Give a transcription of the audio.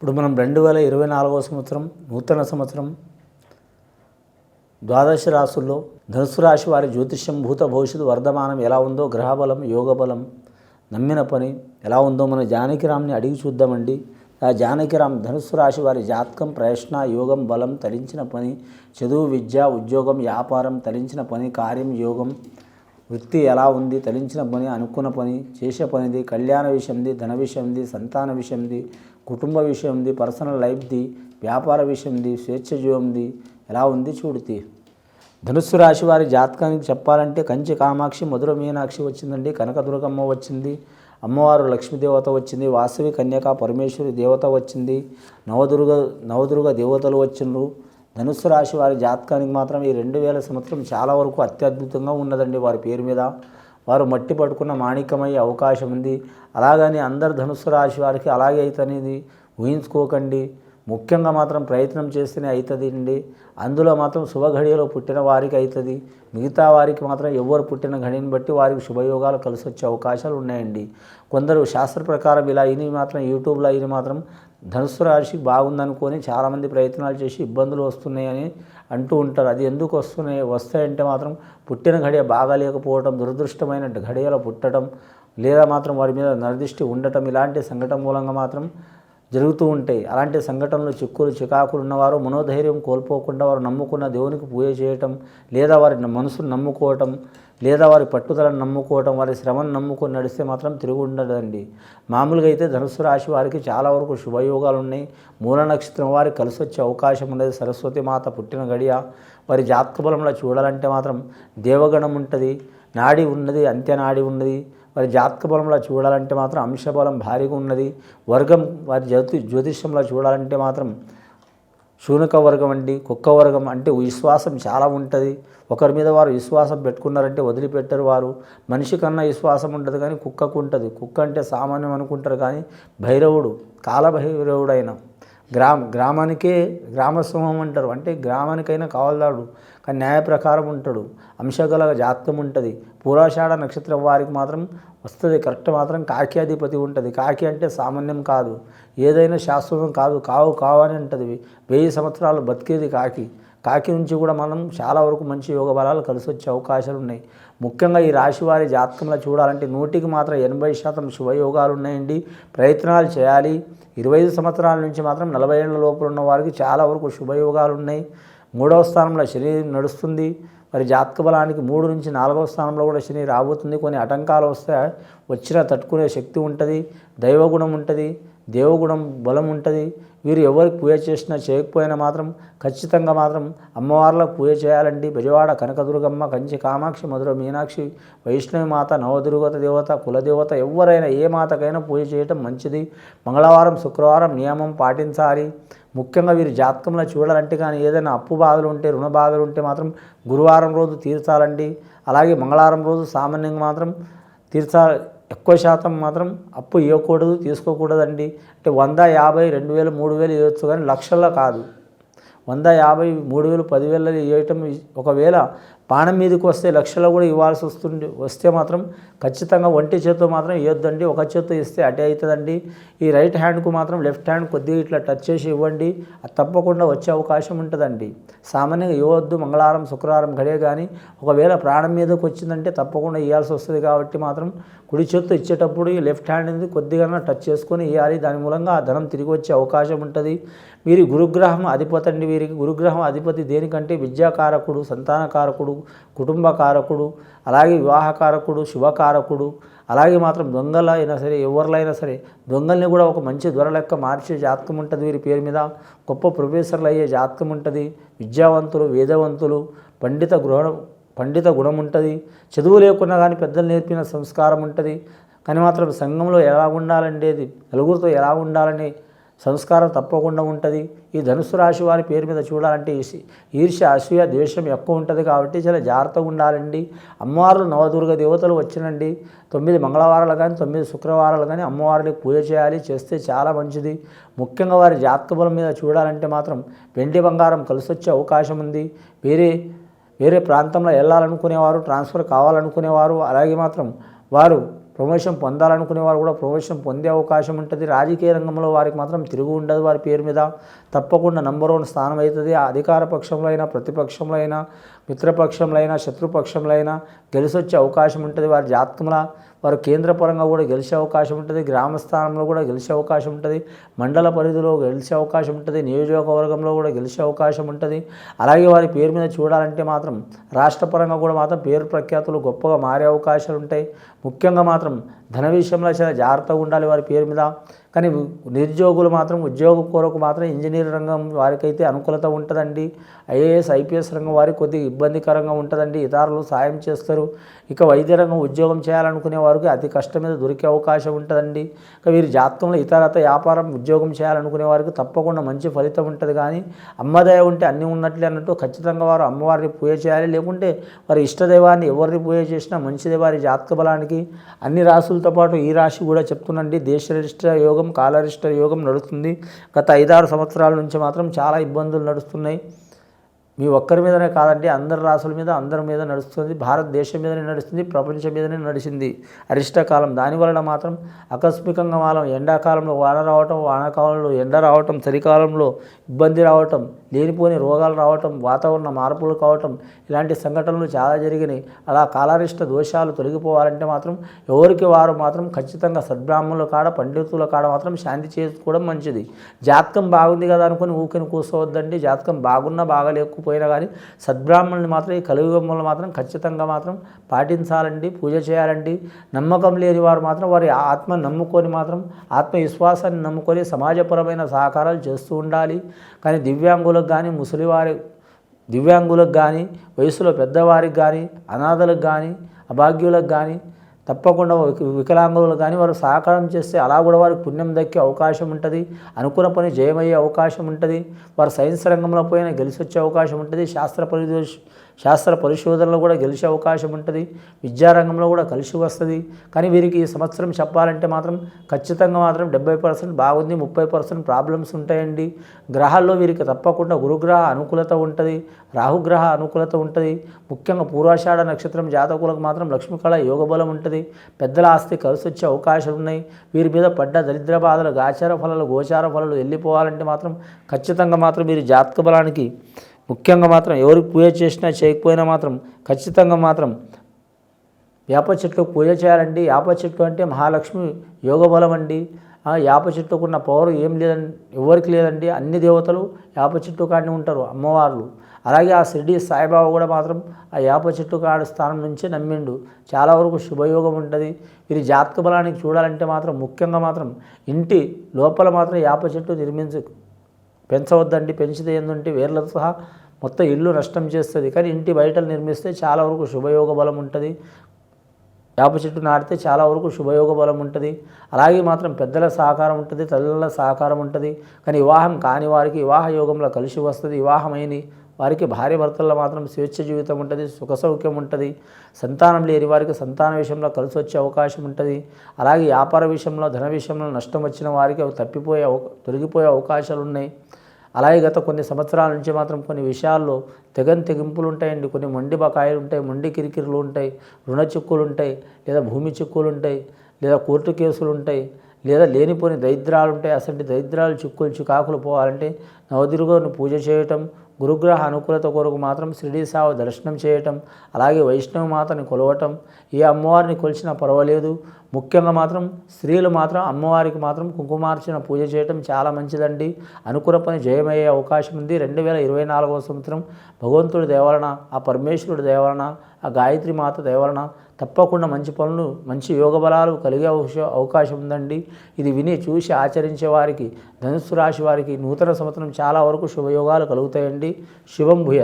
ఇప్పుడు మనం రెండు వేల ఇరవై నాలుగవ సంవత్సరం నూతన సంవత్సరం ద్వాదశ రాసుల్లో ధనుసు రాశి వారి జ్యోతిష్యం భూత భవిష్యత్తు వర్ధమానం ఎలా ఉందో గ్రహబలం యోగబలం నమ్మిన పని ఎలా ఉందో మన జానకిరామ్ని అడిగి చూద్దామండి. ఆ జానకిరామ్ ధనుసు రాశి వారి జాతకం ప్రయత్న యోగం బలం తరించిన పని చదువు విద్య ఉద్యోగం వ్యాపారం తలించిన పని కార్యం యోగం వృత్తి ఎలా ఉంది తలించిన పని అనుకున్న పని చేసే పనిది కళ్యాణ విషయంది ధన విషయంది సంతాన విషయంది కుటుంబ విషయంది పర్సనల్ లైఫ్ది వ్యాపార విషయంది స్వేచ్ఛ జీవంది ఎలా ఉంది చూడుతి. ధనుస్సు రాశి వారి జాతకానికి చెప్పాలంటే కంచి కామాక్షి మధుర మీనాక్షి వచ్చిందండి కనకదుర్గమ్మ వచ్చింది అమ్మవారు లక్ష్మీదేవత వచ్చింది వాసవి కన్యక పరమేశ్వరి దేవత వచ్చింది నవదుర్గ నవదుర్గ దేవతలు వచ్చిండ్రు. ధనుస్సు రాశి వారి జాతకానికి మాత్రం ఈ రెండు వేల సంవత్సరం చాలా వరకు అత్యద్భుతంగా ఉన్నదండి వారి పేరు మీద. వారు మట్టి పట్టుకున్న మాణిక్యమయ్యే అవకాశం ఉంది. అలాగని అందరు ధనుసు రాశి వారికి అలాగే అవుతుంది ఊహించుకోకండి. ముఖ్యంగా మాత్రం ప్రయత్నం చేస్తేనే అవుతుంది అండి. అందులో మాత్రం శుభఘడియలో పుట్టిన వారికి అవుతుంది మిగతా వారికి మాత్రం ఎవరు పుట్టిన ఘడిని బట్టి వారికి శుభయోగాలు కలిసి వచ్చే అవకాశాలు ఉన్నాయండి. కొందరు శాస్త్ర ప్రకారం ఇలా ఇని మాత్రం యూట్యూబ్లో అయిన మాత్రం ధనుసు రాశి బాగుందనుకొని చాలామంది ప్రయత్నాలు చేసి ఇబ్బందులు వస్తున్నాయని అంటూ ఉంటారు. అది ఎందుకు వస్తున్నాయి? వస్తాయంటే మాత్రం పుట్టిన ఘడియ బాగాలేకపోవడం దురదృష్టమైన ఘడియలో పుట్టడం లేదా మాత్రం వారి మీద నరదిష్టి ఉండటం ఇలాంటి సంఘటన మూలంగా మాత్రం జరుగుతూ ఉంటాయి. అలాంటి సంఘటనలు చిక్కులు చికాకులు ఉన్నవారు మనోధైర్యం కోల్పోకుండా వారు నమ్ముకున్న దేవునికి పూజ చేయటం లేదా వారి మనసును నమ్ముకోవటం లేదా వారి పట్టుదలను నమ్ముకోవటం వారి శ్రమను నమ్ముకొని నడిస్తే మాత్రం తిరిగి ఉండదండి మామూలుగా అయితే ధనుసు రాశి వారికి చాలా వరకు శుభయోగాలు ఉన్నాయి మూల నక్షత్రం వారికి కలిసి వచ్చే అవకాశం ఉన్నది. సరస్వతి మాత పుట్టిన గడియ వారి జాతక బలంలో చూడాలంటే మాత్రం దేవగణం ఉంటుంది నాడి ఉన్నది అంత్యనాడి ఉన్నది. వారి జాతక బలంలో చూడాలంటే మాత్రం అంశబలం భారీగా ఉన్నది. వర్గం వారి జ్యోతి జ్యోతిష్యంలో చూడాలంటే మాత్రం శూనక వర్గం అండి కుక్క వర్గం అంటే విశ్వాసం చాలా ఉంటుంది. ఒకరి మీద వారు విశ్వాసం పెట్టుకున్నారంటే వదిలిపెట్టరు వారు. మనిషి కన్నా విశ్వాసం ఉంటుంది కానీ కుక్కకు ఉంటుంది. కుక్క అంటే సామాన్యం అనుకుంటారు కానీ భైరవుడు కాలభైరవుడైన గ్రామ గ్రామానికే గ్రామసింహం అంటారు. అంటే గ్రామానికైనా కావలదాడు కానీ న్యాయ ప్రకారం ఉంటాడు. అంశగల జాతకం ఉంటుంది. పూరాషాఢ నక్షత్రం వారికి మాత్రం వస్తుంది. కరెక్ట్ మాత్రం కాకియాధిపతి ఉంటుంది. కాకి అంటే సామాన్యం కాదు. ఏదైనా శాశ్వతం కాదు. కావు కావు అని ఉంటుంది వెయ్యి సంవత్సరాలు బతికేది కాకి. కాకి నుంచి కూడా మనం చాలా వరకు మంచి యోగ బలాలు కలిసి వచ్చే అవకాశాలు ఉన్నాయి. ముఖ్యంగా ఈ రాశి వారి జాతకంలో చూడాలంటే నూటికి మాత్రం ఎనభై శాతం శుభయోగాలు ఉన్నాయండి. ప్రయత్నాలు చేయాలి. ఇరవై ఐదు సంవత్సరాల నుంచి మాత్రం నలభై ఏళ్ళ లోపల ఉన్న వారికి చాలా వరకు శుభయోగాలు ఉన్నాయి. మూడవ స్థానంలో శరీరం నడుస్తుంది. మరి జాతక బలానికి మూడు నుంచి నాలుగవ స్థానంలో కూడా శని రాబోతుంది. కొన్ని ఆటంకాలు వస్తే వచ్చినా తట్టుకునే శక్తి ఉంటుంది. దైవగుణం ఉంటుంది. దేవగుణం బలం ఉంటుంది. వీరు ఎవరికి పూజ చేసినా చేయకపోయినా మాత్రం ఖచ్చితంగా మాత్రం అమ్మవార్లకు పూజ చేయాలండి. బెజవాడ కనకదుర్గమ్మ కంచి కామాక్షి మధుర మీనాక్షి వైష్ణవి మాత నవదుర్గత దేవత కులదేవత ఎవరైనా ఏ మాతకైనా పూజ చేయటం మంచిది. మంగళవారం శుక్రవారం నియమం పాటించాలి. ముఖ్యంగా వీరి జాతకంలో చూడాలంటే కానీ ఏదైనా అప్పు బాధలు ఉంటే రుణ బాధలు ఉంటే మాత్రం గురువారం రోజు తీర్చాలండి. అలాగే మంగళవారం రోజు సామాన్యంగా మాత్రం తీర్చాలి ఎక్కువ శాతం మాత్రం అప్పు ఇవ్వకూడదు తీసుకోకూడదండి. అంటే వంద యాభై రెండు వేలు మూడు వేలు ఇవ్వచ్చు కానీ లక్షల్లో కాదు. వంద యాభై మూడు వేలు పదివేలలో ఇవ్వటం ఒకవేళ పానం మీదకి వస్తే లక్షలో కూడా ఇవ్వాల్సి వస్తుంది వస్తే మాత్రం ఖచ్చితంగా ఒంటి చేత్తో మాత్రం ఇవ్వద్దండి ఒక చేత్తో ఇస్తే అటే అవుతుందండి. ఈ రైట్ హ్యాండ్కు మాత్రం లెఫ్ట్ హ్యాండ్ కొద్దిగా ఇట్లా టచ్ చేసి ఇవ్వండి అది తప్పకుండా వచ్చే అవకాశం ఉంటుందండి. సామాన్యంగా ఇవ్వద్దు మంగళవారం శుక్రవారం గడే కానీ ఒకవేళ ప్రాణం మీదకి వచ్చిందంటే తప్పకుండా ఇవ్వాల్సి వస్తుంది కాబట్టి మాత్రం కుడి చేత్తో ఇచ్చేటప్పుడు ఈ లెఫ్ట్ హ్యాండ్ అనేది కొద్దిగా టచ్ చేసుకొని ఇవ్వాలి దాని మూలంగా ఆ ధనం తిరిగి వచ్చే అవకాశం ఉంటుంది. వీరి గురుగ్రహం అధిపతండి అండి వీరికి. గురుగ్రహం అధిపతి దేనికంటే విద్యాకారకుడు సంతానకారకుడు కుటుంబకారకుడు అలాగే వివాహకారకుడు శుభకారకుడు అలాగే మాత్రం దొంగలు అయినా సరే ఎవరిలైనా సరే దొంగల్ని కూడా ఒక మంచి దొర లెక్క మార్చే జాతకం ఉంటుంది వీరి పేరు మీద. గొప్ప ప్రొఫెసర్లు అయ్యే జాతకం ఉంటుంది. విద్యావంతులు వేదవంతులు పండిత గృహ పండిత గుణం ఉంటుంది. చదువు లేకున్నా కానీ పెద్దలు నేర్పిన సంస్కారం ఉంటుంది. కానీ మాత్రం సంఘంలో ఎలా ఉండాలండేది నలుగురితో ఎలా ఉండాలని సంస్కారం తప్పకుండా ఉంటుంది. ఈ ధనుసు రాశి వారి పేరు మీద చూడాలంటే ఈర్ష అసూయ ద్వేషం ఎక్కువ ఉంటుంది కాబట్టి చాలా జాగ్రత్తగా ఉండాలండి. అమ్మవార్లు నవదుర్గ దేవతలు వచ్చినండి. తొమ్మిది మంగళవారాలు కానీ తొమ్మిది శుక్రవారాలు కానీ అమ్మవారికి పూజ చేయాలి. చేస్తే చాలా మంచిది. ముఖ్యంగా వారి జాతక బలం మీద చూడాలంటే మాత్రం వెండి బంగారం కలిసి వచ్చే అవకాశం ఉంది. వేరే వేరే ప్రాంతంలో వెళ్ళాలనుకునేవారు ట్రాన్స్ఫర్ కావాలనుకునేవారు అలాగే మాత్రం వారు ప్రమోషన్ పొందాలనుకునే వారు కూడా ప్రమోషన్ పొందే అవకాశం ఉంటుంది. రాజకీయ రంగంలో వారికి మాత్రం తిరుగు ఉండదు వారి పేరు మీద. తప్పకుండా నంబర్ వన్ స్థానం అవుతుంది. ఆ అధికార పక్షంలో అయినా ప్రతిపక్షంలో అయినా మిత్రపక్షంలో అయినా శత్రుపక్షంలో అయినా గెలిచి అవకాశం ఉంటుంది వారి జాతకంలో. వారు కేంద్ర పరంగా కూడా గెలిచే అవకాశం ఉంటుంది గ్రామ స్థానంలో కూడా గెలిచే అవకాశం ఉంటుంది మండల పరిధిలో గెలిచే అవకాశం ఉంటుంది నియోజకవర్గంలో కూడా గెలిచే అవకాశం ఉంటుంది. అలాగే వారి పేరు మీద చూడాలంటే మాత్రం రాష్ట్రపరంగా కూడా మాత్రం పేరు ప్రఖ్యాతులు గొప్పగా మారే అవకాశాలు ఉంటాయి ముఖ్యంగా మాత్రం ధన విషయంలో చాలా జాగ్రత్తగా ఉండాలి వారి పేరు మీద. కానీ నిరుద్యోగులు మాత్రం ఉద్యోగ కొరకు మాత్రం ఇంజనీర్ రంగం వారికైతే అనుకూలత ఉంటుందండి. ఐఏఎస్ ఐపీఎస్ రంగం వారికి కొద్దిగా ఇబ్బందికరంగా ఉంటుందండి. ఇతరులు సాయం చేస్తారు. ఇక వైద్య రంగం ఉద్యోగం చేయాలనుకునే వారికి అతి కష్టం మీద దొరికే అవకాశం ఉంటుందండి. ఇక వీరి జాతకంలో ఇతరత వ్యాపారం ఉద్యోగం చేయాలనుకునే వారికి తప్పకుండా మంచి ఫలితం ఉంటుంది. కానీ అమ్మదయ ఉంటే అన్నీ ఉన్నట్లే అన్నట్టు ఖచ్చితంగా వారు అమ్మవారిని పూజ చేయాలి. లేకుంటే వారి ఇష్టదైవాన్ని ఎవరిని పూజ చేసినా మంచిదే వారి జాతక బలానికి. అన్ని రాసులు రాశులతో పాటు ఈ రాశి కూడా చెప్తుందండి. దేశరిష్ట యోగం కాలరిష్ట యోగం నడుస్తుంది. గత ఐదారు సంవత్సరాల నుంచి మాత్రం చాలా ఇబ్బందులు నడుస్తున్నాయి. మీ ఒక్కరి మీదనే కాదండి అందరి రాసుల మీద అందరి మీద నడుస్తుంది. భారతదేశం మీదనే నడుస్తుంది ప్రపంచం మీదనే నడిచింది అరిష్టకాలం దానివలన మాత్రం ఆకస్మికంగా మాత్రం ఎండాకాలంలో వాన రావటం వానాకాలంలో ఎండ రావటం చలికాలంలో ఇబ్బంది రావటం లేనిపోని రోగాలు రావటం వాతావరణ మార్పులు కావటం ఇలాంటి సంఘటనలు చాలా జరిగినాయి. అలా కాలారిష్ట దోషాలు తొలగిపోవాలంటే మాత్రం ఎవరికి వారు మాత్రం ఖచ్చితంగా సద్బ్రాహ్మణుల కాడ పండితుల కాడ మాత్రం శాంతి చేసుకోవడం మంచిది. జాతకం బాగుంది కదా అనుకుని ఊకిని కూర్చోవద్దండి జాతకం బాగున్నా బాగలేకపోయినా కానీ సద్బ్రాహ్మణుని మాత్రం ఈ కలియుగంలో మాత్రం ఖచ్చితంగా మాత్రం పాటించాలండి పూజ చేయాలండి. నమ్మకం లేని వారు మాత్రం వారి ఆత్మ నమ్ముకొని మాత్రం ఆత్మవిశ్వాసాన్ని నమ్ముకొని సమాజపరమైన సహకారాలు చేస్తూ ఉండాలి. కానీ దివ్యాంగులకు కానీ ముసలివారి దివ్యాంగులకు కానీ వయసులో పెద్దవారికి కానీ అనాథలకు కానీ అభాగ్యులకు కానీ తప్పకుండా వికలాంగులు వికలాంగులకు కానీ వారు సహకారం చేస్తే అలా కూడా వారికి పుణ్యం దక్కే అవకాశం ఉంటుంది. అనుకున్న పని జయమయ్యే అవకాశం ఉంటుంది. వారు సైన్స్ రంగంలో పోయినా గెలిచి వచ్చే అవకాశం ఉంటుంది. శాస్త్ర పరిశోధ శాస్త్ర పరిశోధనలో కూడా గెలిచే అవకాశం ఉంటుంది. విద్యారంగంలో కూడా కలిసి వస్తుంది. కానీ వీరికి ఈ సంవత్సరం చెప్పాలంటే మాత్రం ఖచ్చితంగా మాత్రం డెబ్బై పర్సెంట్ బాగుంది ముప్పై పర్సెంట్ ప్రాబ్లమ్స్ ఉంటాయండి. గ్రహాల్లో వీరికి తప్పకుండా గురుగ్రహ అనుకూలత ఉంటుంది రాహుగ్రహ అనుకూలత ఉంటుంది. ముఖ్యంగా పూర్వాషాఢ నక్షత్రం జాతకులకు మాత్రం లక్ష్మీకళ యోగ బలం ఉంటుంది. పెద్దల ఆస్తి కలిసి వచ్చే అవకాశాలు ఉన్నాయి. వీరి మీద పడ్డ దరిద్ర బాధలు గాచార ఫలాలు గోచార ఫలాలు వెళ్ళిపోవాలంటే మాత్రం ఖచ్చితంగా మాత్రం వీరి జాతక బలానికి ముఖ్యంగా మాత్రం ఎవరికి పూజ చేసినా చేయకపోయినా మాత్రం ఖచ్చితంగా మాత్రం వేప చెట్లకు పూజ చేయాలండి. వేప చెట్టు అంటే మహాలక్ష్మి యోగ బలం అండి. ఆ వేప చెట్టుకున్న పవర్ ఏం లేదండి ఎవరికి లేదండి. అన్ని దేవతలు వేప చెట్టు కాడనే ఉంటారు అమ్మవార్లు. అలాగే ఆ షిరిడి సాయిబాబా కూడా మాత్రం ఆ వేప చెట్టు కాడి స్థానం నుంచే నమ్మిండు. చాలా వరకు శుభయోగం ఉంటుంది. వీరి జాతక బలానికి చూడాలంటే మాత్రం ముఖ్యంగా మాత్రం ఇంటి లోపల మాత్రం వేప చెట్టు నిర్మించ పెంచవద్దండి పెంచితే ఏంటంటే వేర్లతో సహా మొత్తం ఇల్లు నష్టం చేస్తుంది. కానీ ఇంటి బయట నిర్మిస్తే చాలా వరకు శుభయోగ బలం ఉంటుంది. వేప చెట్టు నాటితే చాలా వరకు శుభయోగ బలం ఉంటుంది. అలాగే మాత్రం పెద్దల సహకారం ఉంటుంది తల్లుల సహకారం ఉంటుంది. కానీ వివాహం కాని వారికి వివాహ యోగంలో కలిసి వస్తుంది వివాహమైన వారికి భార్య భర్తల్లో మాత్రం స్వేచ్ఛ జీవితం ఉంటుంది సుఖ సౌఖ్యం ఉంటుంది. సంతానం లేని వారికి సంతాన విషయంలో కలిసి వచ్చే అవకాశం ఉంటుంది. అలాగే వ్యాపార విషయంలో ధన విషయంలో నష్టం వచ్చిన వారికి అవి తప్పిపోయే అవ- తొలగిపోయే అవకాశాలు ఉన్నాయి అలాగే గత కొన్ని సంవత్సరాల నుంచి మాత్రం కొన్ని విషయాల్లో తెగని తెగింపులు ఉంటాయండి. కొన్ని మొండి బకాయిలు ఉంటాయి మొండి కిరికిరులు ఉంటాయి రుణ చిక్కులు ఉంటాయి లేదా భూమి చిక్కులు ఉంటాయి లేదా కోర్టు కేసులు ఉంటాయి లేదా లేనిపోని దరిద్రాలు ఉంటాయి. అసలు దరిద్రాలు చిక్కులు చికాకులు పోవాలంటే నవదుర్గను పూజ చేయటం గురుగ్రహ అనుకూలత కొరకు మాత్రం షిరిడి సావ దర్శనం చేయటం అలాగే వైష్ణవ మాతని కొలవటం ఏ అమ్మవారిని కొలిచినా పర్వాలేదు. ముఖ్యంగా మాత్రం స్త్రీలు మాత్రం అమ్మవారికి మాత్రం కుంకుమార్చన పూజ చేయటం చాలా మంచిదండి. అనుకూల పని జయమయ్యే అవకాశం ఉంది. రెండు వేల ఇరవై నాలుగవ సంవత్సరం భగవంతుడి దేవలన ఆ పరమేశ్వరుడి దేవలన ఆ గాయత్రి మాత దేవలన తప్పకుండా మంచి పనులు మంచి యోగ బలాలు కలిగే అవకాశం ఉందండి. ఇది విని చూసి ఆచరించే వారికి ధనుస్సు రాశి వారికి నూతన సంవత్సరం చాలా వరకు శుభయోగాలు కలుగుతాయండి. శుభం భూయ.